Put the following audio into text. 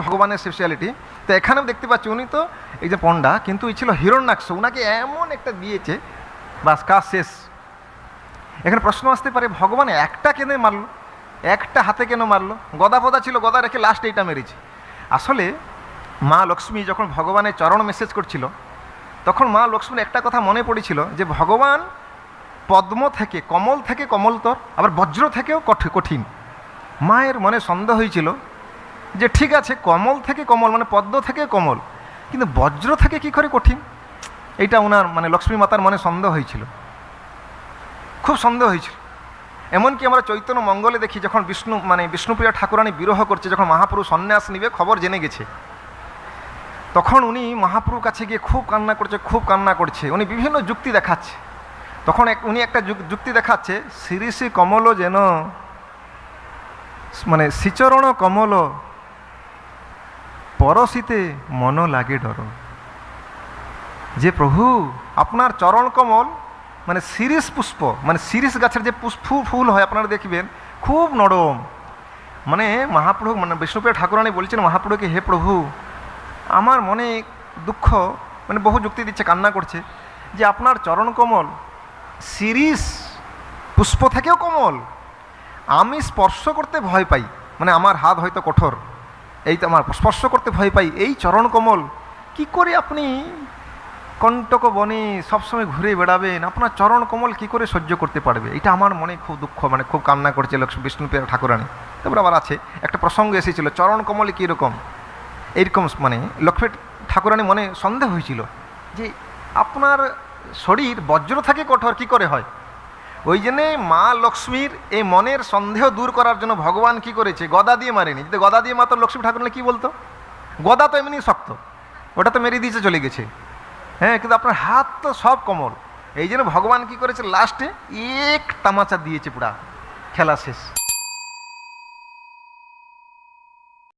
ভগবানের স্পেশালিটি তো এখানেও দেখতে পাচ্ছি উনি তো এই যে পণ্ডা, কিন্তু এই ছিল হিরণ্যাক্ষ। উনাকে এমন একটা দিয়েছে, বাস কাজ শেষ। এখানে প্রশ্ন আসতে পারে, ভগবান একটা কেন মারলো? একটা হাতে কেন মারলো? গদা ফদা ছিল, গদা রেখে লাস্ট এইটা মেরেছে। আসলে মা লক্ষ্মী যখন ভগবানের চরণ মেসেজ করছিল, তখন মা লক্ষ্মীর একটা কথা মনে পড়েছিল যে, ভগবান পদ্ম থেকে, কমল থেকে কমলতর, আবার বজ্র থেকেও কঠি- কঠিন। মায়ের মনে সন্দেহ হয়েছিল যে ঠিক আছে, কমল থেকে কমল মানে পদ্ম থেকে কমল, কিন্তু বজ্র থেকে কি করে কঠিন? এইটা ওনার মানে লক্ষ্মী মাতার মনে সন্দেহ হয়েছিল। খুব সন্দেহ হয়েছিল। এমনকি আমরা চৈতন্য মঙ্গলে দেখি, যখন বিষ্ণু মানে বিষ্ণুপ্রিয়া ঠাকুরানী বিরহ করছে, যখন মহাপুরু সন্ন্যাস নিবে, খবর জেনে গেছে। তখন উনি মহাপুরুর কাছে গিয়ে খুব কান্না করছে, খুব কান্না করছে। উনি বিভিন্ন যুক্তি দেখাচ্ছে। তখন এক, উনি একটা যুক্তি দেখাচ্ছে, শ্রী শ্রী কমল যেন মানে শ্রীচরণ কমল পরশিতে মন লাগে ডর। যে প্রভু, আপনার চরণ কমল মানে শিরিষ পুষ্প মানে শিরিষ গাছের যে পুষ্প ফুল হয়, আপনারা দেখবেন, খুব নরম। মানে মহাপ্রভু মানে বিষ্ণুপ্রিয়া ঠাকুরানি বলছেন মহাপ্রভুকে, হে প্রভু, আমার মনে দুঃখ মানে বহু যুক্তি দিচ্ছে, কান্না করছে, যে আপনার চরণ কমল, শিরিষ পুষ্প থেকেও কমল। আমি স্পর্শ করতে ভয় পাই মানে আমার হাত হয়তো কঠোর। এই তো আমার স্পর্শ করতে ভয় পাই। এই চরণ কমল, কি করে আপনি কণ্টক বনে সবসময় ঘুরে বেড়াবেন? আপনার চরণ কমল কি করে সহ্য করতে পারবে? এটা আমার মনে খুব দুঃখ মানে খুব কান্না করছে লক্ষ্মী বিষ্ণুপ্রিয়া ঠাকুরানী। তারপর আবার আছে, একটা প্রসঙ্গ এসেছিল, চরণ কমলে কীরকম এইরকম মানে লক্ষ্মী ঠাকুরানী মনে সন্দেহ হয়েছিল যে আপনার শরীর বজ্র থাকে কঠোর, কি করে হয়? ওই জন্যে মা লক্ষ্মীর এই মনের সন্দেহ দূর করার জন্য ভগবান কি করেছে? গদা দিয়ে মারেনি। যদি গদা দিয়ে মাতো লক্ষ্মী ঠাকুর কি বলতো? গদা তো এমনি শক্ত। ওটা তো মেরে দিয়েছে, চলে গেছে। হ্যাঁ কিন্তু আপনার হাত তো সব কমল। এই জন্য ভগবান কি করেছে? লাস্টে এক তামাচা দিয়েছে পুরা। খেলা শেষ।